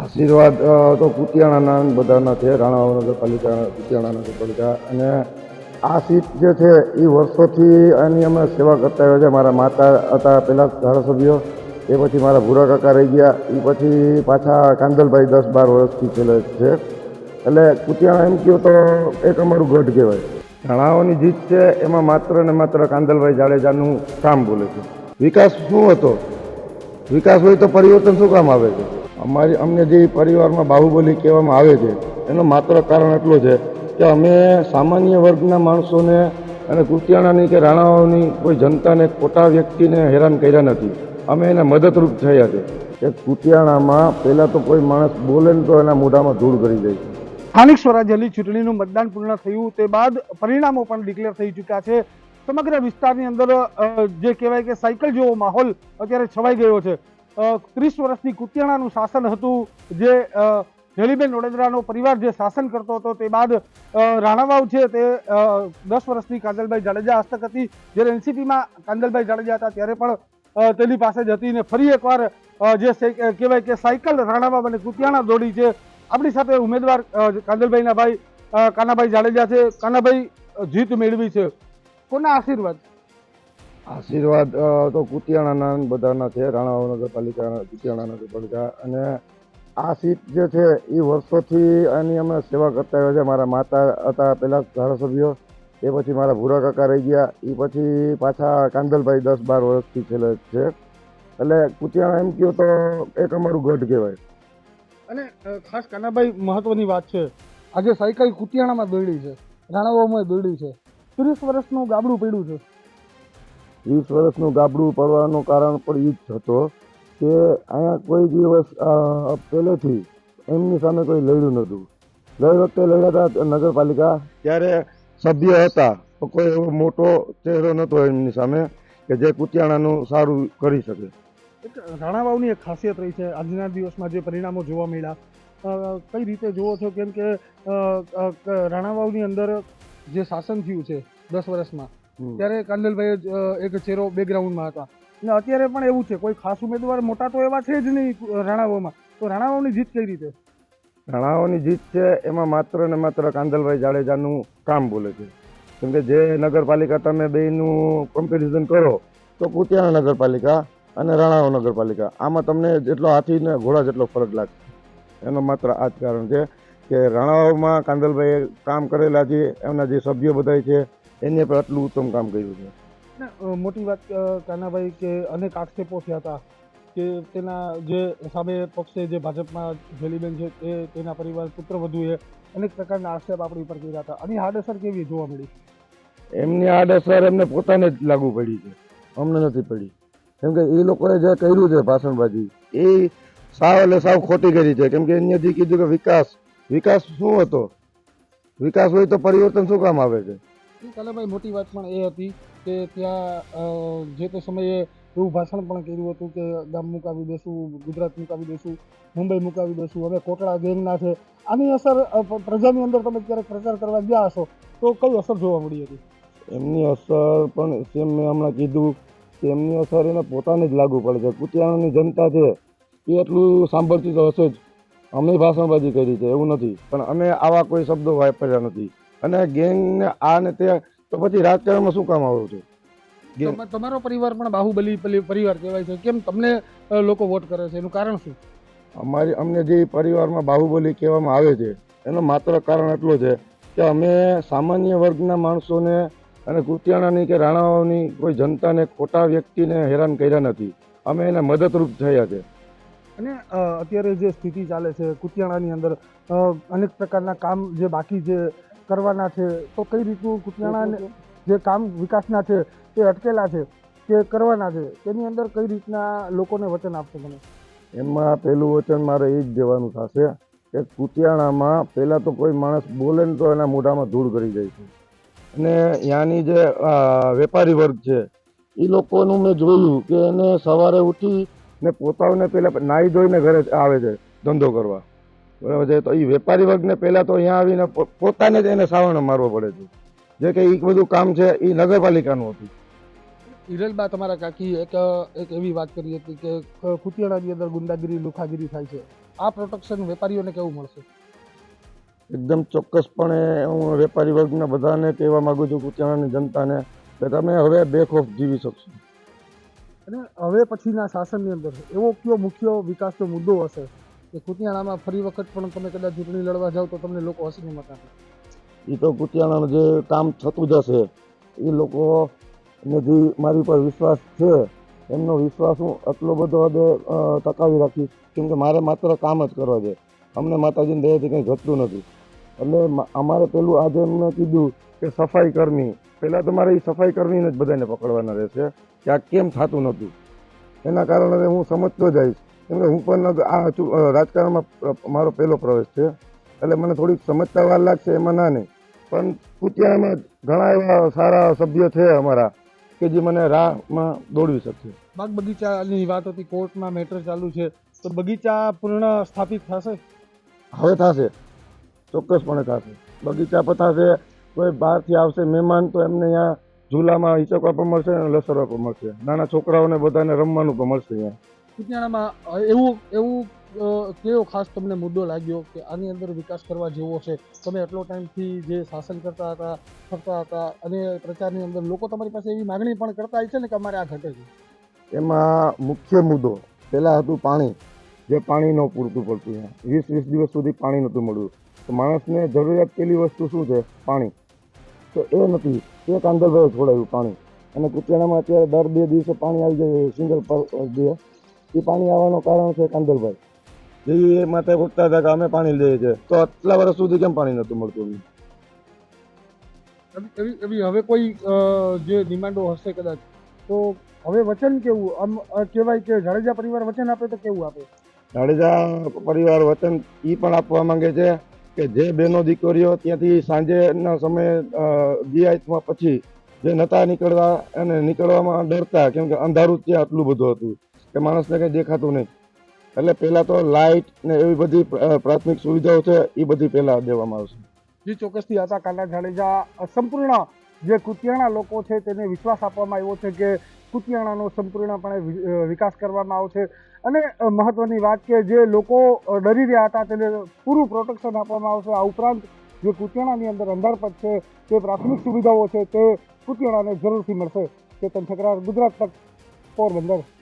આશીર્વાદ તો કુતિયાણાના બધાના છે રાણાવા નગરપાલિકા કુતિયાણા નગરપાલિકા અને આ સીટ જે છે એ વર્ષોથી આની અમે સેવા કરતા આવ્યા છે. મારા માતા હતા પહેલાં ધારાસભ્યો, એ પછી મારા ભૂરા કાકા રહી ગયા. એ પછી પાછા કાંદલભાઈ દસ બાર વર્ષથી છેલ્લે છે. એટલે કુતિયાણા એમ કહો તો એક અમારું ગઢ કહેવાય. રાણાઓની જીત છે, એમાં માત્ર ને માત્ર કાંદલભાઈ જાડેજાનું કામ બોલે છે. વિકાસ શું હતો? વિકાસ હોય તો પરિવર્તન શું કામ આવે છે? અમારી અમને જે પરિવારમાં બાહુબલી કહેવામાં આવે છે, એનું માત્ર કારણ એટલું છે કે અમે સામાન્ય વર્ગના માણસોને અને કુતિયાણાની કે રાણાઓની કોઈ જનતાને ખોટા વ્યક્તિને હેરાન કર્યા નથી. અમે એને મદદરૂપ થયા છે. કે કુતિયાણામાં પહેલાં તો કોઈ માણસ બોલે તો એના મોઢામાં ધૂળ કરી જાય સ્થાનિક સ્વરાજ્યની ચૂંટણીનું મતદાન પૂર્ણ થયું તે બાદ પરિણામો પણ ડિક્લેર થઈ ચૂક્યા છે. સમગ્ર વિસ્તારની અંદર જે કહેવાય કે સાયકલ જેવો માહોલ અત્યારે છવાઈ ગયો છે. ત્રીસ વર્ષની કુતિયાણાનું શાસન હતું, જે હેલીબેન વડોદરાનો પરિવાર જે શાસન કરતો હતો, તે બાદ રાણાવાવ છે તે દસ વર્ષની કાંદલભાઈ જાડેજા હસ્તક હતી. જ્યારે એનસીપીમાં કાંદલભાઈ જાડેજા હતા, ત્યારે પણ તેની પાસે જ હતી ને ફરી એકવાર જે કહેવાય કે સાયકલ રાણાવાવ અને કુતિયાણા દોડી છે. આપણી સાથે ઉમેદવાર કાંદલભાઈના ભાઈ કાનાભાઈ જાડેજા છે. કાનાભાઈ જીત મેળવી છે. કોના આશીર્વાદ? આશીર્વાદ તો કુતિયાણાના બધાના છે રાણાવા નગરપાલિકા, કુતિયાણા નગરપાલિકા. અને આ સીટ જે છે, એ વર્ષોથી આની અમે સેવા કરતા આવ્યા છે. મારા માતા હતા પહેલાં ધારાસભ્યો, એ પછી મારા ભૂરા કાકા રહી ગયા. એ પછી પાછા કાંદલભાઈ દસ બાર વર્ષથી છેલ્લે છે. એટલે કુતિયાણા એમ કહો તો એક અમારું ગઢ કહેવાય. અને ખાસ કાનાભાઈ, મહત્વની વાત છે. આજે સાયકલ કુતિયાણામાં દોડી છે. રાણાવાવમાં દોડી છે. ત્રીસ વર્ષનું ગાબડું પડ્યું છે. વીસ વર્ષનું ગાબડું પડવાનું કારણ પણ એ જ હતો કે અહીંયા કોઈ દિવસ પહેલેથી એમની સામે કોઈ લડ્યું નહોતું. ગઈ વખતે લડ્યા હતા નગરપાલિકા. ત્યારે સભ્ય હતા તો કોઈ એવો મોટો ચહેરો નહોતો એમની સામે કે જે કુતિયાણાનું સારું કરી શકે. રાણાવાવની એક ખાસિયત રહી છે. આજના દિવસમાં જે પરિણામો જોવા મળ્યા. કઈ રીતે જોવો છો? કેમ કે, રાણાવાવની અંદર જે શાસન થયું છે દસ વર્ષમાં. ત્યારે કાંદલભાઈ એક ચહેરો બેકગ્રાઉન્ડમાં હતા. અને અત્યારે પણ એવું છે કોઈ ખાસ ઉમેદવાર મોટા તો એવા છે જ નહીં રાણાઓમાં. તો રાણાઓની જીત કઈ રીતે? રાણાઓની જીત છે એમાં માત્ર ને માત્ર કાંદલભાઈ જાડેજાનું કામ બોલે છે. કેમ કે જે નગરપાલિકા તમે બેયનું કમ્પેરિઝન કરો તો કુતિયાણા નગરપાલિકા અને રાણાઓ નગરપાલિકા આમાં તમને જેટલો હાથી ને ઘોડા જેટલો ફરક લાગશે. એનો માત્ર આ જ કારણ છે કે રાણાઓમાં કાંદલભાઈએ કામ કરેલા છે એમના જે સભ્યો બધા છે એને પણ આટલું ઉત્તમ કામ કર્યું છે. મોટી વાત કાનાભાઈ કે અનેક આક્ષેપો થયા હતા કે તેના જે સામે પક્ષે જે ભાજપમાં જેલીબેન છે તે તેના પરિવાર પુત્ર વધુએ અનેક પ્રકારના આક્ષેપ આપણી ઉપર કર્યા હતા. આની આડઅસર કેવી જોવા મળી? એમની આડઅસર એમને પોતાને જ લાગુ પડી છે. અમને નથી પડી. કેમ કે એ લોકોએ જે કર્યું છે ભાષણબાજી એ સાવ એટલે સાવ ખોટી કરી છે. કેમ કે એને જે કીધું કે વિકાસ વિકાસ શું હતો? વિકાસ હોય તો પરિવર્તન શું કામ આવે છે? કાનાભાઈ મોટી વાત પણ એ હતી કે ત્યાં જે તે સમયે એવું ભાષણ પણ કર્યું હતું કે ગામ મુકાવી દેશું, ગુજરાત મુકાવી દેશું, મુંબઈ મુકાવી દેશું, હવે કોટડા ગેંગના છે. આની અસર પ્રજાની અંદર તમે ક્યારેક પ્રચાર કરવા ગયા હશો, તો કઈ અસર જોવા મળી હતી? એમની અસર પણ સેમ મેં હમણાં કીધું કે એમની અસર એને પોતાને જ લાગુ પડે છે. કુતિયાણાની જનતા છે, એ એટલું સાંભળતી તો હશે જ. અમે ભાષણબાજી કરી છે, એવું નથી. પણ અમે આવા કોઈ શબ્દો વાપર્યા નથી. અને ગેંગને આ ને તે તો પછી રાજકારણમાં શું કામ આવ્યું છે? ગેંગ તમા- તમારો પરિવાર પણ બાહુબલી પરિવાર કહેવાય છે. કેમ તમને લોકો વોટ કરે છે? એનું કારણ શું? અમારી અમને જે પરિવારમાં બાહુબલી કહેવામાં આવે છે એનું માત્ર કારણ એટલું છે કે અમે સામાન્ય વર્ગના માણસોને અને કુતિયાણાની કે રાણાઓની કોઈ જનતાને ખોટા વ્યક્તિને હેરાન કર્યા નથી. અમે એને મદદરૂપ થયા છે. અને અત્યારે જે સ્થિતિ ચાલે છે કુતિયાણાની અંદર અનેક પ્રકારના કામ જે બાકી જે કરવાના છે તો કઈ રીતનું કુતિયાણા જે કામ વિકાસના છે તે અટકેલા છે કે કરવાના છે તેની અંદર કઈ રીતના લોકોને વચન આપશો તમે? એમાં પહેલું વચન મારે એ જ દેવાનું થશે કે કુતિયાણામાં પહેલાં તો કોઈ માણસ બોલે ને તો એના મોઢામાં ધૂળ કરી જાય છે. અને ત્યાંની જે વેપારી વર્ગ છે એ લોકોનું મેં જોયું કે એને સવારે ઉઠી ને પોતાઓને પહેલાં નાહી ધોઈને ઘરે આવે છે ધંધો કરવા. બરાબર છે? તો એ વેપારી વર્ગને પહેલાં તો અહીંયા આવીને પોતાને જ એને સાવરણો મારવો પડે છે. જે કે એ બધું કામ છે એ નગરપાલિકાનું હતું. હિરલબા તમારા કાકી એક એક એવી વાત કરી હતી કે કુતિયાણાની અંદર ગુંડાગીરી લુખાગીરી થાય છે. આ પ્રોટેક્શન વેપારીઓને કેવું મળશે? એકદમ ચોક્કસપણે હું વેપારી વર્ગના બધાને કહેવા માગું છું કુતિયાણાની જનતાને કે તમે હવે બેખોફ જીવી શકશો. અને હવે પછીના શાસનની અંદર એવો કયો મુખ્ય વિકાસનો મુદ્દો હશે? કે કુતિયાણામાં ફરી વખત પણ તમે કદાચ ચૂંટણી લડવા જાઓ તો તમને લોકો હસીને મત આપે એ તો કુતિયાણાનું જે કામ થતું જશે એ લોકો ને જે મારી પર વિશ્વાસ છે, એમનો વિશ્વાસ હું આટલો બધો હદે ટકાવી રાખીશ. કેમ કે મારે માત્ર કામ જ કરવા છે. અમને માતાજીની દયાથી કંઈ ઘટતું નથી. એટલે અમારે પેલું આજે એમને કીધું કે સફાઈ કર્મી પહેલાં તો મારે એ સફાઈ કર્મીને જ બધાને પકડવાના રહેશે. કે આ કેમ થતું નહોતું? એના કારણે હું સમજતો જઈશ. કેમ કે હું પણ આ રાજકારણમાં મારો પહેલો પ્રવેશ છે. એટલે મને થોડીક સમજતા વાર લાગશે એમાં ના નહીં. પણ કુતિયામાં ઘણા એવા સારા સભ્યો છે અમારા કે જે મને રાહમાં દોડવી શકશે. બાગ બગીચાની વાત હતી કોર્ટમાં મેટર ચાલુ છે. તો બગીચા પૂર્ણ સ્થાપિત થશે? હવે થશે. ચોક્કસપણે થશે. બગીચા પર થશે કોઈ બહારથી આવશે મહેમાન તો એમને અહીંયા ઝૂલામાં હિચકવા પણ મળશે અને લસરવા પણ મળશે. નાના છોકરાઓને બધાને રમવાનું પણ મળશે અહીંયા. કુતિયાણામાં એવું એવું કેવો ખાસ તમને મુદ્દો લાગ્યો કે આની અંદર વિકાસ કરવા જેવો છે? તમે એટલો ટાઈમથી જે શાસન કરતા હતા ફરતા હતા અને પ્રચારની અંદર લોકો તમારી પાસે એવી માગણી પણ કરતા હોય છે ને કે અમારે આ ઘટે છે? એમાં મુખ્ય મુદ્દો પહેલાં હતું પાણી. જે પાણી ન પૂરતું પડતું વીસ વીસ દિવસ સુધી પાણી નહોતું મળ્યું. તો માણસને જરૂરિયાત પેલી વસ્તુ શું છે? પાણી. તો એ નથી. એ કાંદલભાઈ છોડાયું પાણી. અને કુતિયાણામાં અત્યારે દર બે દિવસે પાણી આવી જાય સિંગલ પર ડે એ પાણી આવવાનું કારણ છે કાંદલભાઈ જે એ માટે ઉઠતા હતા કે અમે પાણી લઈએ છીએ. તો આટલા વર્ષ સુધી કેમ પાણી નહોતું મળતું? એવી- હવે કોઈ જે ડિમાન્ડો હશે કદાચ તો હવે વચન કેવું? આમ કહેવાય કે જાડેજા પરિવાર વચન આપે તો કેવું આપે? જાડેજા પરિવાર વચન એ પણ આપવા માંગે છે કે જે બહેનો દીકરીઓ ત્યાંથી સાંજેના સમયે જીઆઈમાં પછી જે નતા નીકળવા અને નીકળવામાં ડરતા, કેમ કે અંધારું ત્યાં આટલું બધું હતું કે માણસને કંઈ દેખાતું નહીં. એટલે પહેલાં તો લાઇટ ને એવી બધી પ્રાથમિક સુવિધાઓ છે એ બધી પહેલાં દેવામાં આવશે. જી, ચોક્કસથી હતા કાલા જાડેજા સંપૂર્ણ જે કુતિયાણા લોકો છે, તેને વિશ્વાસ આપવામાં આવ્યો છે કે કુતિયાણાનો સંપૂર્ણપણે વિકાસ કરવામાં આવશે અને મહત્ત્વની વાત કે જે લોકો ડરી રહ્યા હતા તેને પૂરું પ્રોટેક્શન આપવામાં આવશે. આ ઉપરાંત જે કુતિયાણાની અંદર અંધારપટ છે તે પ્રાથમિક સુવિધાઓ છે તે કુતિયાણાને જરૂરથી મળશે. ચેતન ઠકરાર, ગુજરાત તક પોરબંદર.